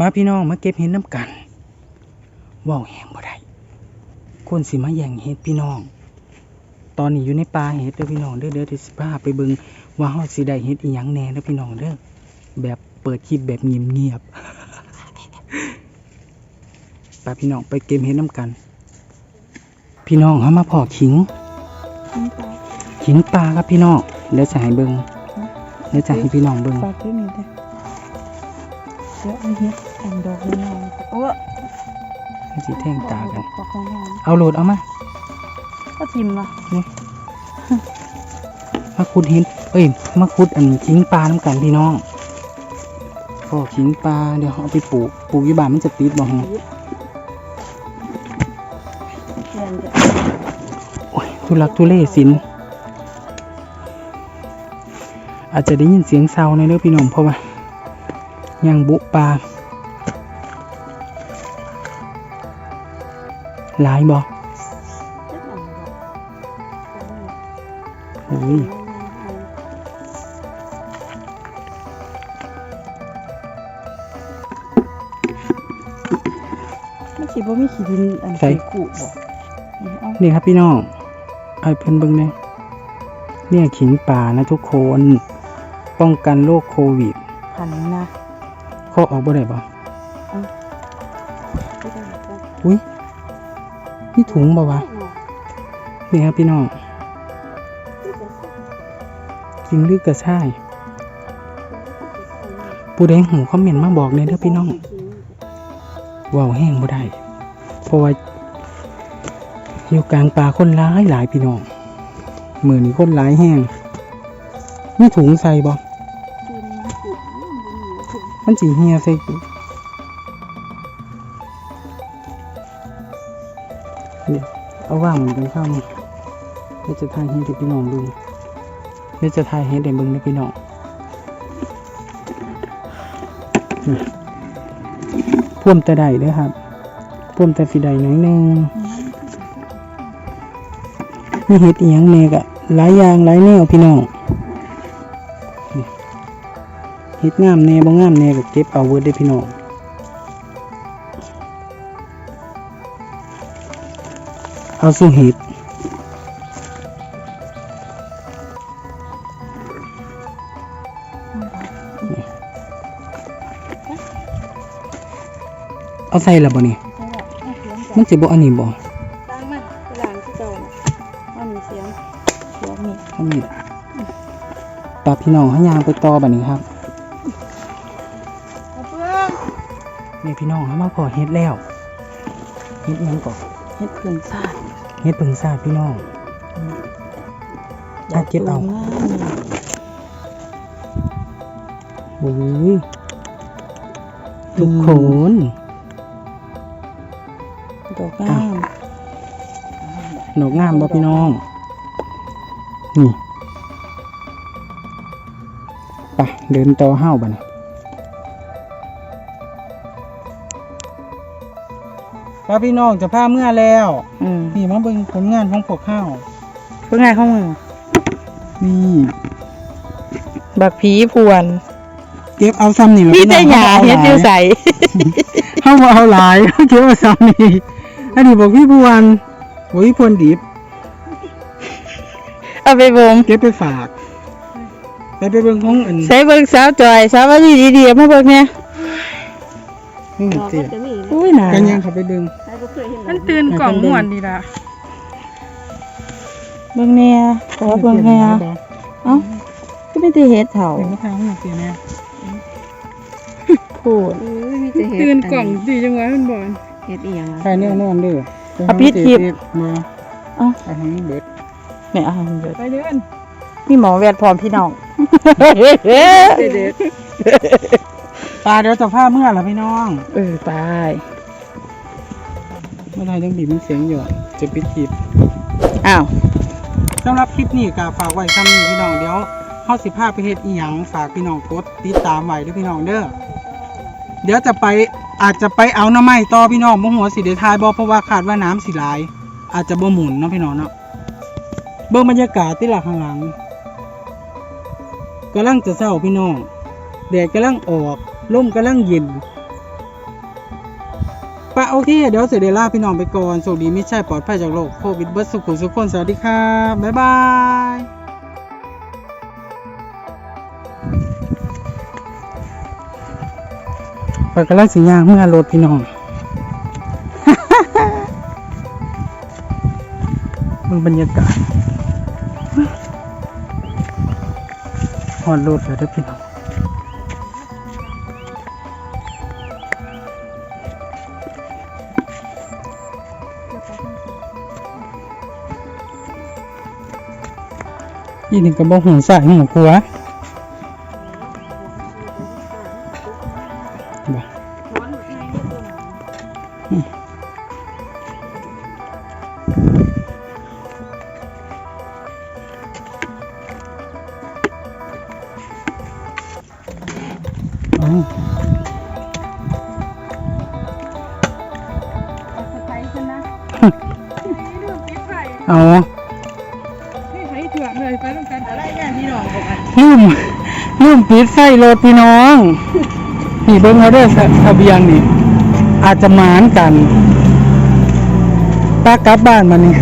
มาพี่น้องมาเก็บเห็ดน้ำกันว่าวแหงบ่ได้คนสิมาแย่งเห็ดพี่น้อง ตอนนี้อยู่ในป่าเห็ดเด้อพี่น้องเด้อเด้อเดี๋ยวสิพาไปเบิ่งว่าเฮาสิได้เห็ดอีหยังแน่เด้อพี่น้องเด้อแบบเปิดคลิปแบบเงียบๆไปพี่น้องไปเก็บเห็ดน้ำกัน พี่น้องเฮามาพอขิง ขิงปลาครับพี่น้องเดี๋ยวจะให้เบิ่งเดี๋ยวจะให้พี่น้องเบิ่งปากด้วยนี่เด้ อเดี๋ยวเอาเฮ็ดอันดอกน้อยๆโอ้ให้สิแท่งตากันดอกน้อยเอาโหลดเอามาๆก็ทิมเนาะมาขุดเห็ดเอ้ยมาขุดอันขิงปลาน้ำกันพี่น้องพอขิงปลาเดี๋ยวเอาไปปลูกปลูกอยู่บ้านมันจะติดบ่ฮะเรียนจะโอ้ยทุลักทุเลสินอาจจะได้ยินเสียงเซาในอยเด้อพี่น้องเพราะว่า ยังบุปลาหลายบ่เจ็ดหนังดอกโอ้ยมันสิบ่มีขี้ดินอันใส่กุบ่เอานี่ครับพี่น้องเอาให้เพิ่นเบิ่งแหน่เนี่ยขิงป่านะทุกคน ป้องกันโรคโควิดพันนะ ข้อออกบ่ได้บ่ไม่ได้ก็อุ้ยนี่ถุงบ่วะนี่ครับพี่น้องจริงหรือกระช่ายผู้ใดหูคอมเมนต์มาบอกเลยเด้อพี่น้องเว้าวแห้งบ่ได้เพราะว่าอยู่กลางป่าคนร้ายหลายพี่น้องมือนี้คนร้ายแห้งมีถุงใส่บ่กินกุ มันบ่มีถุงมันสีเฮียใส่กูเดี๋ยเอาว่างมันกันข้ามเดี๋ยวจะทายให้เด็กพี่น้องดูเดี๋ยวจะทายให้เด็กเบิ่งเด็กพี่น้องพ่วมแต่ใดเด้อครับพ่วมแต่สีใดหน่อยหนึ่งมีเห็ดอีหยังแน่กะหลายอย่างหลายแนวพี่น้อง ฮ็ดงามแน่บ่งามแน่ก็เก็บเอาเวิร์ดได้อพี่น้องเอาสู้เฮ็ดเอาใส่และบ่นี่ใช่ละเอาเสียงมันสิบ่อันนี้บ่ตั้งมันไปล้างที่เจ้าน่ะมันมีเสียงเสียงนี่อันนี้ปลาพี่น้องเฮายางไปต่อบัดนี้ครับ นี่พี่น้องเฮามาพอเฮ็ดแล้วเฮ็ดอิหยังก่อนเฮ็ดเพิ่นซ่าเฮ็ดเพิ่งซาดพี่น้องอะเก็บเอางามนี่โอ้ยทุกคนดอกงามดอกงามบ่พี่น้อง นี่ไปเดินต่อห้าวบัดน ป้าพี่น้องจะพาเมื่อแล้วอืมนี่มาเบิ่งผลงานของพวกข้าวเพิ่งไงเข้ามือนี่บักผีพวนเก็บเอาซ้ำนี่ล่ะพี่น้แต่องหยาเฮเฮ็ดอยู่ใสเฮาบ่เอาหลายเก็บเอาซ้ำนี่อันนี้บอกพี่พวนโอ้ยพวนดิบเอาไปบ่มเก็บไปฝากไปไปเบิ่งของอันใส่เบิ่งสาวจอยสาวว่าดีดีๆมาเบิ่งเนี่ยนี่เจ๊ อุ้ยน่ากันยังเขาไปเบิ่งมันตื่นกล่องม่วนดีละเบิ่งเนี่ยขอเบิ่งแน่เอ้าก็ไม่ได้เฮ็ดเฒ่าเดี๋ยวมาทางหน่อยสิแม่พูดตื่นกล่องดีจังวะมันบอกเฮ็ดอีหยังใครแน่นอนเด้อเอาปิดคลิปมาเอ้าเอาทางนี้เบิดแม่เอาให้เบิดไปเดินมีหมอแวดพร้อมพี่น้องเด็ด ปลาเดี๋ยวจะพาเมื่อละพี่น้องเออตายเมื่อไหรยังบีบมันเสียงอยู่จะปิดคลิปอ้าวสำหรับคลิปนี้ก็ฝากไว้ซ้ำนี้พี่น้องเดี๋ยวเฮาสิพาไปเฮ็ดอีหยังฝากพี่น้องกดติดตามไว้เด้อพี่น้องเด้อเดี๋ยวจะไปอาจจะไปเอาน้ำไม้ต่อพี่น้องบ่หัวาสิได้ทายบ่เพราะว่าคาดว่าน้ำสิหลาย อาจจะบ่หมุนเนาะพี่น้องเนาะเบิ่งบรรยากาศที่หลักข้างหลังกำลังจะเศร้าพี่น้องแดดกำลังออก ลมกำลังเย็นปะโอเค เดี๋ยวเสียเดล่าพี่น้องไปก่อนโชคดีไม่ใช่ปลอดภัยจากโรคโควิดเบิร์สุขุสุขคนสวัสดีครับ บ๊ายบายปกำลังสิย่างเมื่อรถพี่น้องเบิ่งบรรยากาศฮอดรถแล้วเด้อพี่น้อง อีนี่ก็บ่หูสายหูขัวบ่อืมเอาสะพายขึ้นนะนี่ดูปิดไฟเอา ลืมปิดไฟรถพี่น้อง นี่เบิ่งเขาได้ทะเบียนนี่ อาจจะหมานกันป้ากลับบ้านมานี่